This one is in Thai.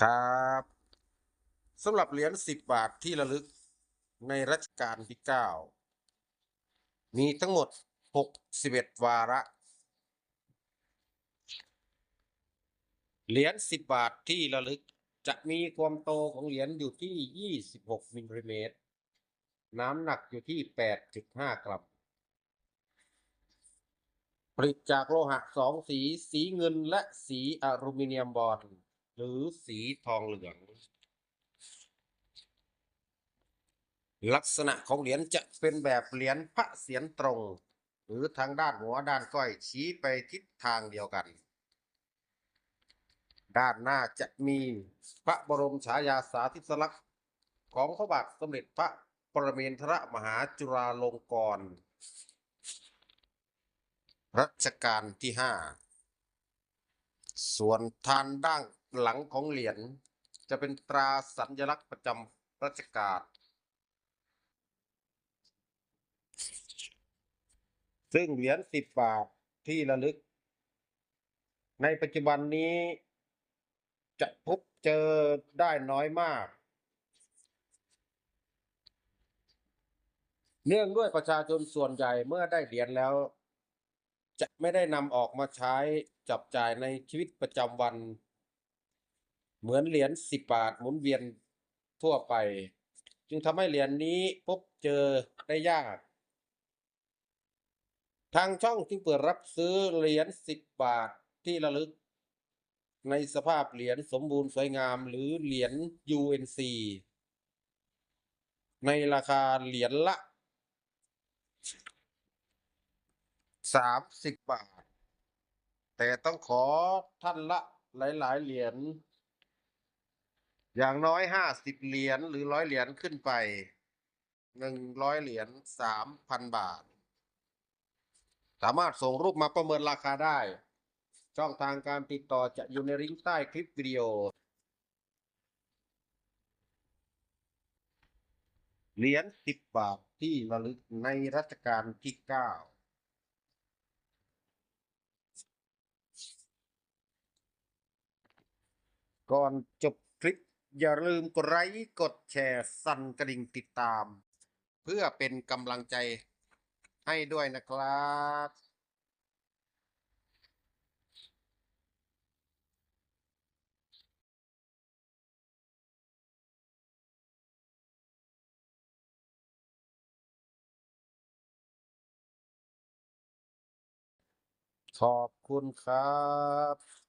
ครับสำหรับเหรียญสิบบาทที่ระลึกในรัชกาลที่เก้ามีทั้งหมดหกสิบเอ็ดวาระเหรียญสิบบาทที่ระลึกจะมีความโตของเหรียญอยู่ที่ยี่สิบหกมิลลิเมตร น้ำหนักอยู่ที่แปดจุดห้ากรัมผลิตจากโลหะสองสี สีเงินและสีอลูมิเนียมบอล หรือสีทองเหลือง ลักษณะของเหรียญจะเป็นแบบเหรียญพระเศียรตรง หรือทางด้านหัวด้านก้อยชี้ไปทิศทางเดียวกัน ด้านหน้าจะมีพระบรมฉายาสาธิสลักษณ์ของพระบาทสมเด็จพระปรเมนทรมหาจุฬาลงกรณ์รัชกาลที่ห้า ส่วนทางด้านหลังของเหรียญจะเป็นตราสัญลักษณ์ประจำรัชกาลซึ่งเหรียญสิบบาทที่ระลึก ในปัจจุบันนี้ จะพบเจอได้น้อยมาก เนื่องด้วยประชาชนส่วนใหญ่เมื่อได้เหรียญแล้ว จะไม่ได้นำออกมาใช้จับจ่ายในชีวิตประจำวัน เหมือนเหรียญสิบบาทหมุนเวียนทั่วไป จึงทำให้เหรียญนี้พบเจอได้ยาก ทางช่องจึงเปิดรับซื้อเหรียญสิบบาทที่ระลึก ในสภาพเหรียญสมบูรณ์สวยงามหรือเหรียญ UNC ในราคาเหรียญละ สามสิบบาท แต่ต้องขอท่านละหลาย ๆ เหรียญอย่างน้อยห้าสิบเหรียญหรือร้อยเหรียญขึ้นไปหนึ่งร้อยเหรียญสามพันบาท สามารถส่งรูปมาประเมินราคาได้ ช่องทางการติดต่อจะอยู่ในลิงก์ใต้คลิปวิดีโอ เหรียญสิบบาทที่ระลึกในรัชกาลที่เก้า ก่อนจบคลิป อย่าลืมกดไลค์กดแชร์สั่นกระดิ่งติดตาม เพื่อเป็นกำลังใจให้ด้วยนะครับขอบคุณครับ